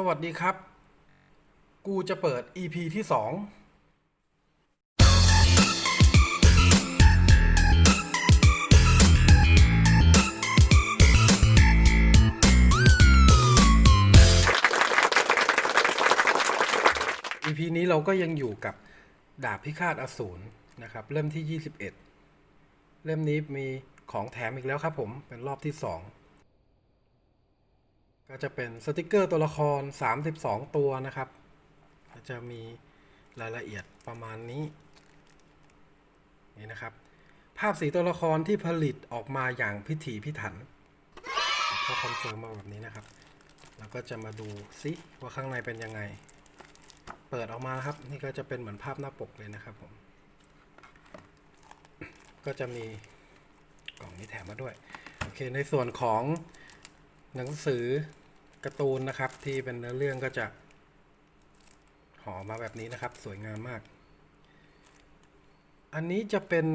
สวัสดีครับ กูจะเปิด EP ที่สอง EP นี้เราก็ยังอยู่กับดาบพิฆาตอสูรนะครับ เล่มที่ 21 เล่มนี้มีของแถมอีกแล้วครับผมเป็นรอบที่ 2 ก็จะเป็นสติกเกอร์ตัวละคร 32 ตัวนะครับก็จะมีรายละเอียดประมาณนี้ นี่นะครับ ภาพสีตัวละครที่ผลิตออกมาอย่างพิถีพิถันเขาคอนเฟิร์มมาแบบนี้นะครับ แล้วก็จะมาดูซิว่าข้างในเป็นยังไง เปิดออกมาครับ นี่ก็จะเป็นเหมือนภาพหน้าปกเลยนะครับผม ก็จะมีกล่องนี้แถมมาด้วย โอเค ในส่วนของ หนังสือการ์ตูนนะครับที่เป็นเนื้อเรื่องก็จะห่อมาแบบนี้นะครับ สวยงามมาก อันนี้จะเป็น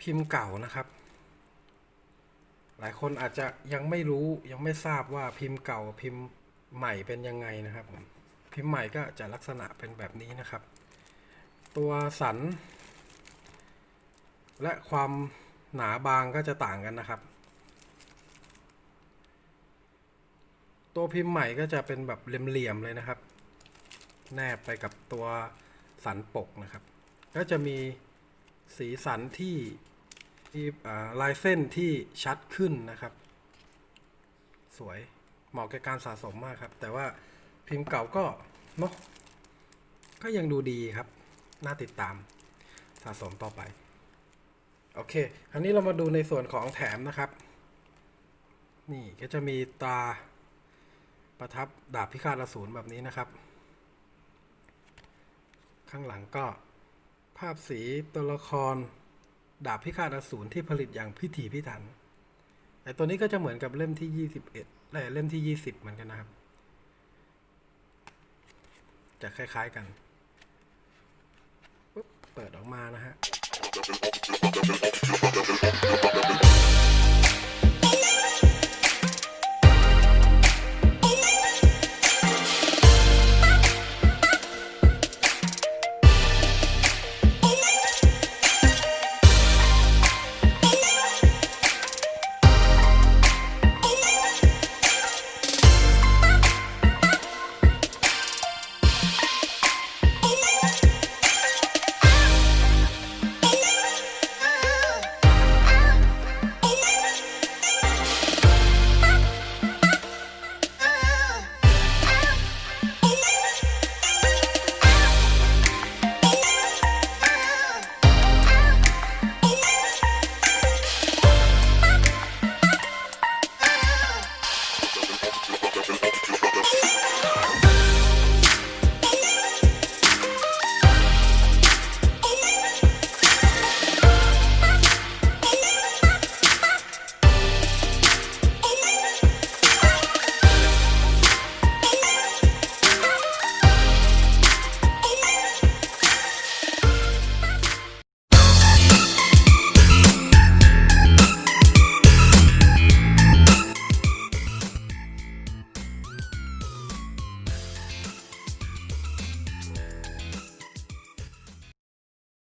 พิมพ์เก่านะครับ หลายคนอาจจะยังไม่รู้ยังไม่ทราบว่าพิมพ์เก่าพิมพ์ใหม่เป็นยังไงนะครับผมพิมพ์ใหม่ก็จะลักษณะเป็นแบบนี้นะครับ ตัวสัน และความหนาบางก็จะต่างกันนะครับ ตัวพิมพ์ใหม่ก็จะเป็นแบบเหลี่ยมๆเลยนะครับ แนบไปกับตัวสันปกนะครับ ก็จะมีสีสันที่ที่ลายเส้นที่ชัดขึ้นนะครับ สวยเหมาะกับการสะสมมากครับ แต่ว่าพิมพ์เก่าก็เนาะก็ยังดูดีครับ น่าติดตามสะสมต่อไป โอเคอันนี้เรามาดูในส่วนของแถมนะครับ นี่ก็จะมีตา ประทับดาบพิฆาตอสูรแบบนี้นะครับ ข้างหลังก็ภาพสีตัวละครดาบพิฆาตอสูรที่ผลิตอย่างพิถีพิถันแต่ตัวนี้ก็จะเหมือนกับเล่มที่ 21และเล่มที่ 20 เหมือนกันนะครับ จะคล้าย ๆกันปุ๊บเปิดออกมานะฮะ